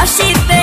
তোমার হাসিতে কই